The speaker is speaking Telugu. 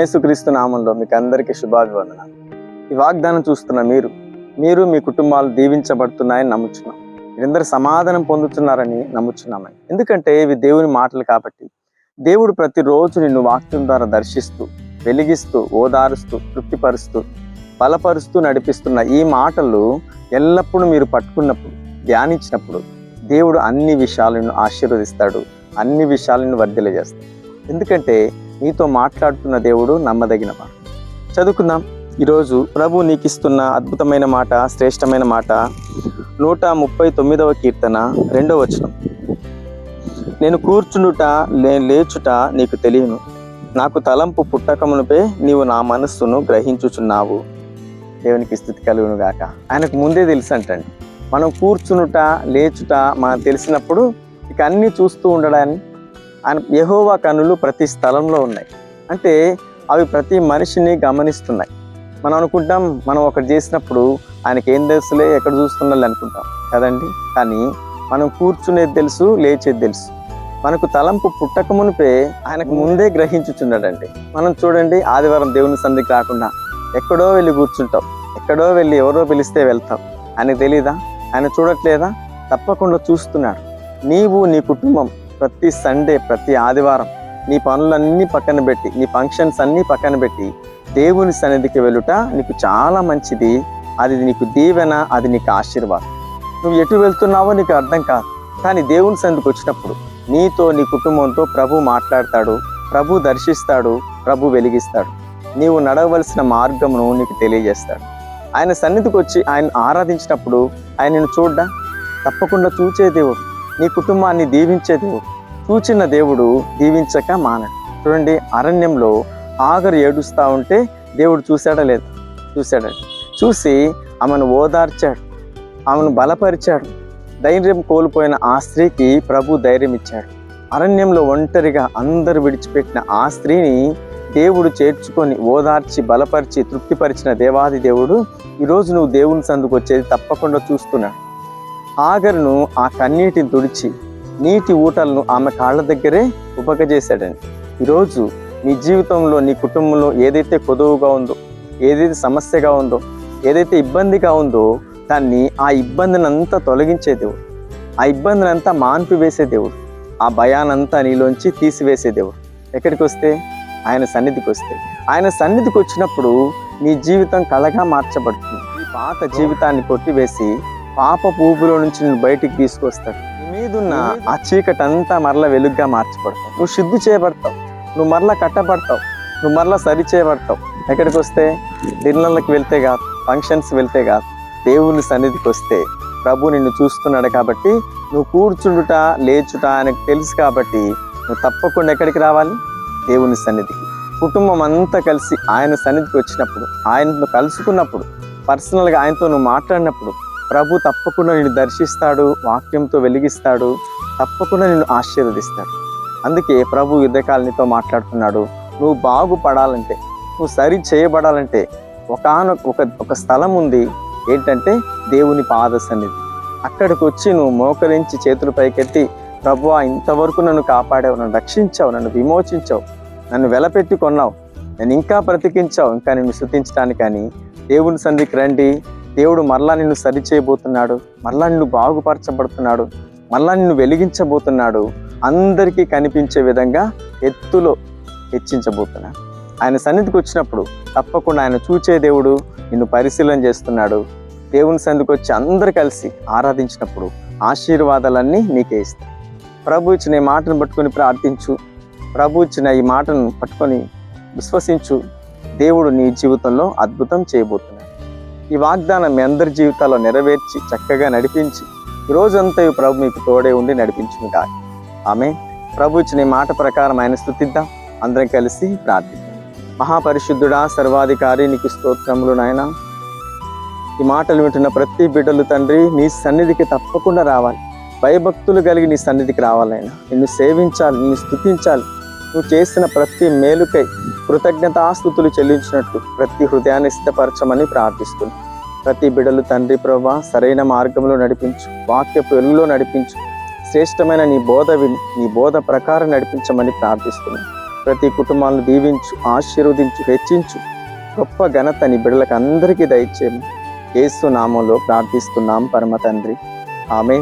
ప్రభునేసుక్రీస్తు నామంలో మీకు అందరికీ శుభాభివందన ఈ వాగ్దానం చూస్తున్న మీరు మీరు మీ కుటుంబాలు దీవించబడుతున్నాయని నమ్ముచున్నాం. మీరందరూ సమాధానం పొందుతున్నారని నమ్ముచున్నామని. ఎందుకంటే ఇవి దేవుని మాటలు కాబట్టి దేవుడు ప్రతిరోజు నిన్ను వాక్యం ద్వారా దర్శిస్తూ వెలిగిస్తూ ఓదారుస్తూ తృప్తిపరుస్తూ బలపరుస్తూ నడిపిస్తున్న ఈ మాటలు ఎల్లప్పుడూ మీరు పట్టుకున్నప్పుడు ధ్యానించినప్పుడు దేవుడు అన్ని విషయాలను ఆశీర్వదిస్తాడు అన్ని విషయాలను వర్ధిలజేస్తాడు ఎందుకంటే నీతో మాట్లాడుతున్న దేవుడు నమ్మదగిన మాట చదువుకుందాం. ఈరోజు ప్రభు నీకు ఇస్తున్న అద్భుతమైన మాట శ్రేష్టమైన మాట నూట ముప్పై తొమ్మిదవ కీర్తన రెండవ వచనం. నేను కూర్చుండుట లే లేచుట నీకు తెలియను. నాకు తలంపు పుట్టకమునుపే నీవు నా మనస్సును గ్రహించుచున్నావు. దేవునికి స్థితి కలుగును గాక. ఆయనకు ముందే తెలుసు అంటండి మనం కూర్చునుట లేచుట మనకు తెలిసినప్పుడు ఇక అన్నీ చూస్తూ ఉండడాన్ని ఆయన యహోవా కనులు ప్రతి స్థలంలో ఉన్నాయి. అంటే అవి ప్రతి మనిషిని గమనిస్తున్నాయి. మనం అనుకుంటాం మనం ఒకటి చేసినప్పుడు ఆయనకి ఏం తెలుసులే ఎక్కడ చూస్తుండాలి అనుకుంటాం. కదండి? కానీ మనం కూర్చునేది తెలుసు లేచేది తెలుసు. మనకు తలంపు పుట్టక మునిపే ఆయనకు ముందే గ్రహించుచున్నాడండి. మనం చూడండి ఆదివారం దేవుని సంధికి రాకుండా ఎక్కడో వెళ్ళి కూర్చుంటాం. ఎక్కడో వెళ్ళి ఎవరో పిలిస్తే వెళ్తాం. ఆయనకు తెలీదా? ఆయన చూడట్లేదా? తప్పకుండా చూస్తున్నాడు. నీవు నీ కుటుంబం ప్రతి సండే ప్రతి ఆదివారం నీ పనులన్నీ పక్కన పెట్టి నీ ఫంక్షన్స్ అన్నీ పక్కన పెట్టి దేవుని సన్నిధికి వెళ్ళుట నీకు చాలా మంచిది. అది నీకు దీవెన అది నీకు ఆశీర్వాదం. నువ్వు ఎటు వెళ్తున్నావో నీకు అర్థం కాదు. కానీ దేవుని సన్నిధికి వచ్చినప్పుడు నీతో నీ కుటుంబంతో ప్రభు మాట్లాడతాడు ప్రభు దర్శిస్తాడు ప్రభు వెలిగిస్తాడు. నీవు నడవలసిన మార్గమును నీకు తెలియజేస్తాడు. ఆయన సన్నిధికి వచ్చి ఆయన ఆరాధించినప్పుడు ఆయనను చూడ్డా? తప్పకుండా చూచే దేవుడు నీ కుటుంబాన్ని దీవించే దేవుడు. చూచిన దేవుడు దీవించక మానడు. చూడండి అరణ్యంలో ఆగరు ఏడుస్తూ ఉంటే దేవుడు చూశాడా లేదు? చూశాడండి చూసి ఆమెను ఓదార్చాడు. ఆమెను బలపరిచాడు. ధైర్యం కోల్పోయిన ఆ స్త్రీకి ప్రభు ధైర్యం ఇచ్చాడు. అరణ్యంలో ఒంటరిగా అందరు విడిచిపెట్టిన ఆ స్త్రీని దేవుడు చేర్చుకొని ఓదార్చి బలపరిచి తృప్తిపరిచిన దేవాది దేవుడు ఈరోజు నువ్వు దేవుని సందుకు వచ్చేది తప్పకుండా చూస్తున్నాడు. ఆగరును ఆ కన్నీటిని తుడిచి నీటి ఊటలను ఆమె కాళ్ళ దగ్గరే ఉపకజేశాడండి ఈరోజు నీ జీవితంలో నీ కుటుంబంలో ఏదైతే కొదువుగా ఉందో ఏదైతే సమస్యగా ఉందో ఏదైతే ఇబ్బందిగా ఉందో దాన్ని ఆ ఇబ్బందిని అంతా తొలగించే దేవుడు. ఆ ఇబ్బందిని అంతా మాన్పి వేసే దేవుడు. ఆ భయానంతా నీలోంచి తీసివేసే దేవుడు. ఎక్కడికి వస్తే? ఆయన సన్నిధికి వస్తే. ఆయన సన్నిధికి వచ్చినప్పుడు నీ జీవితం కళగా మార్చబడుతుంది. పాత జీవితాన్ని కొట్టివేసి పాప పూపులో నుంచి నువ్వు బయటికి తీసుకొస్తాడు. నీ మీదున్న ఆ చీకటి అంతా మరల వెలుగ్గా మార్చబడతావు. నువ్వు శుద్ధి చేయబడతావు. నువ్వు మరలా కట్టబడతావు. నువ్వు మరలా సరి చేయబడతావు. ఎక్కడికి వస్తే? డిన్నర్లకు వెళ్తే కాదు ఫంక్షన్స్ వెళ్తే కాదు దేవుని సన్నిధికి వస్తే ప్రభు నిన్ను చూస్తున్నాడు కాబట్టి నువ్వు కూర్చుండుట లేచుట ఆయనకు తెలుసు కాబట్టి నువ్వు తప్పకుండా ఎక్కడికి రావాలి? దేవుని సన్నిధికి. కుటుంబం అంతా కలిసి ఆయన సన్నిధికి వచ్చినప్పుడు ఆయనను కలుసుకున్నప్పుడు పర్సనల్గా ఆయనతో నువ్వు మాట్లాడినప్పుడు ప్రభు తప్పకుండా నిన్ను దర్శిస్తాడు వాక్యంతో వెలిగిస్తాడు తప్పకుండా నిన్ను ఆశీర్వదిస్తాడు. అందుకే ప్రభు యుద్ధకాలనితో మాట్లాడుతున్నాడు. నువ్వు బాగుపడాలంటే నువ్వు సరి చేయబడాలంటే ఒకనొక ఒక ఒక స్థలం ఉంది. ఏంటంటే దేవుని పాద సన్నిధి. అక్కడికి వచ్చి నువ్వు మోకరించి చేతులు పైకెత్తి ప్రభు ఇంతవరకు నన్ను కాపాడావు నన్ను రక్షించావు నన్ను విమోచించావు నన్ను వెలపెట్టి కొన్నావు నేను ఇంకా బ్రతికించావు ఇంకా నిన్ను శృతించడానికి కానీ దేవుని సన్నిధికి రండి. దేవుడు మరలా నిన్ను సరి చేయబోతున్నాడు మరలా నిన్ను బాగుపరచబడుతున్నాడు మరలా నిన్ను వెలిగించబోతున్నాడు అందరికీ కనిపించే విధంగా ఎత్తులో హెచ్చించబోతున్నాడు ఆయన సన్నిధికి వచ్చినప్పుడు తప్పకుండా ఆయన చూచే దేవుడు నిన్ను పరిశీలన చేస్తున్నాడు. దేవుని సన్నిధికి వచ్చి అందరు కలిసి ఆరాధించినప్పుడు ఆశీర్వాదాలన్నీ నీకే ఇస్తాయి ప్రభు ఇచ్చిన ఈ మాటను పట్టుకొని ప్రార్థించు. ప్రభు ఇచ్చిన ఈ మాటను పట్టుకొని విశ్వసించు. దేవుడు నీ జీవితంలో అద్భుతం చేయబోతున్నాడు. ఈ వాగ్దానం మీ అందరి జీవితాల్లో నెరవేర్చి చక్కగా నడిపించి రోజంతా ప్రభు మీకు తోడే ఉండి నడిపించును కాదు ఆమె ప్రభు ఇచ్చిన మాట ప్రకారం ఆయన స్థుతిద్దాం. అందరం కలిసి ప్రార్థిద్దాం. మహాపరిశుద్ధుడా సర్వాధికారి నీకు స్తోత్రములు నాయన. ఈ మాటలు వింటున్న ప్రతి బిడ్డలు తండ్రి నీ సన్నిధికి తప్పకుండా రావాలి. భయభక్తులు కలిగి నీ సన్నిధికి రావాలైనా నిన్ను సేవించాలి నిన్ను స్థుతించాలి. నువ్వు చేసిన ప్రతి మేలుకై కృతజ్ఞతాస్థుతులు చెల్లించినట్టు ప్రతి హృదయాన్ని సిద్ధపరచమని ప్రార్థిస్తున్నాను ప్రతి బిడలు తండ్రి ప్రభా సరైన మార్గంలో నడిపించు. వాక్యపు వెలుగులో నడిపించు. శ్రేష్టమైన నీ బోధ విని నీ బోధ ప్రకారం నడిపించమని ప్రార్థిస్తున్నాను ప్రతి కుటుంబాలను దీవించు ఆశీర్వదించు హెచ్చించు. గొప్ప ఘనత నీ బిడ్డలకు అందరికీ దయచేయము ఏసు నామంలో ప్రార్థిస్తున్నాం పరమ తండ్రి. ఆమె